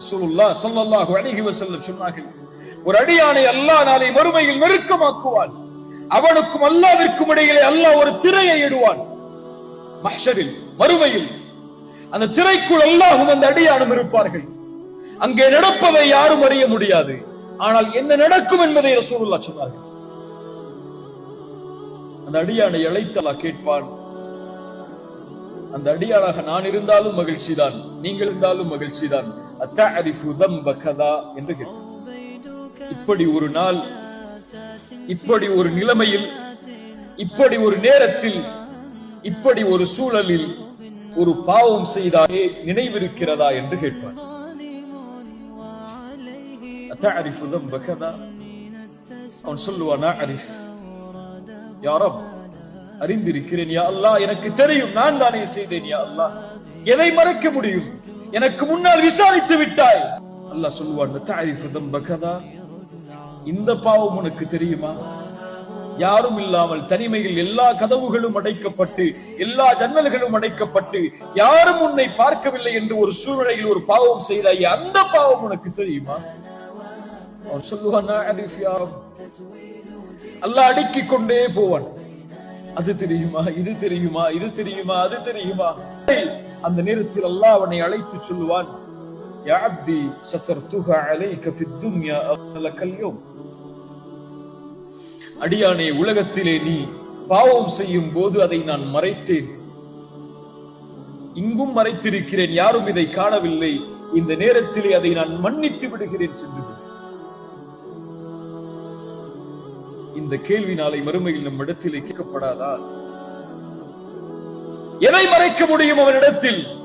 ரசூலுல்லா ஸல்லல்லாஹு அலைஹி வஸல்லம் சொன்னார்கள் ஒரு அடியானை அல்லாஹ் நாளை மறுமையில் நெருக்கமாக்குவான். அவனுக்கும் அல்லாவிற்கும் இடையிலே அல்லாஹ் ஒரு திரையை இடுவான். மஹ்ஷரில் மறுமையில். அந்த திரைக்குள் அல்லாஹும் அந்த அடியானும் இருப்பார்கள். அங்கே நடப்பதை யாரும் அறிய முடியாது. ஆனால் என்ன நடக்கும் என்பதை ரசூலுல்லாஹ் சொன்னார்கள். அந்த அடியானை அழைத்தலா கேட்பான் அந்த அடியானாக நான் இருந்தாலும் மகிழ்ச்சிதான். நீங்கள் இருந்தாலும் மகிழ்ச்சிதான். என்று கேட்பான் இப்படி ஒரு நாள் இப்படி ஒரு நிலைமையில் இப்படி ஒரு நேரத்தில் இப்படி ஒரு சூழலில் ஒரு பாவம் செய்தாலே நினைவிருக்கிறதா என்று கேட்பார். அவன் சொல்லுவான் யாரோ அறிந்திருக்கிறேன் யா அல்லாஹ் எனக்கு தெரியும் நான் தானே செய்தேன் யா அல்லாஹ். எதை மறைக்க முடியும்? எனக்கு முன்னால் விசாரித்து விட்டாய். அல்லாஹ் சொல்லுவான் தாரிஃபு இந்த பாவம் உனக்கு தெரியுமா? யாரும் இல்லாமல் தனிமையில் எல்லா கதவுகளும் அடைக்கப்பட்டு எல்லா ஜன்னல்களும் அடைக்கப்பட்டு யாரும் உன்னை பார்க்கவில்லை என்று ஒரு சூழ்நிலையில் ஒரு பாவம் செய்தாய் அந்த பாவம் உனக்கு தெரியுமா? அவன் சொல்லுவான் அல்லாஹ் அடுக்கிக் கொண்டே போவான். அது தெரியுமா? இது தெரியுமா? இது தெரியுமா? அது தெரியுமா? அந்த நேரத்தில் அல்லாஹ் அவனை அழைத்து சொல்லுவான் யா அப்தி சத்தர்துஹா அலைக ஃபித் துன்யா அடியானே உலகத்திலே நீ பாவம் செய்யும் போது அதை நான் மறைத்தேன். இங்கும் மறைத்திருக்கிறேன் யாரும் இதை காணவில்லை. இந்த நேரத்திலே அதை நான் மன்னித்து விடுகிறேன் சென்று இந்த கேள்வி நாளை மறுமையில் நம் இடத்திலே கேட்கப்படாதா? எதை மறைக்க முடியும் அவனிடத்தில்?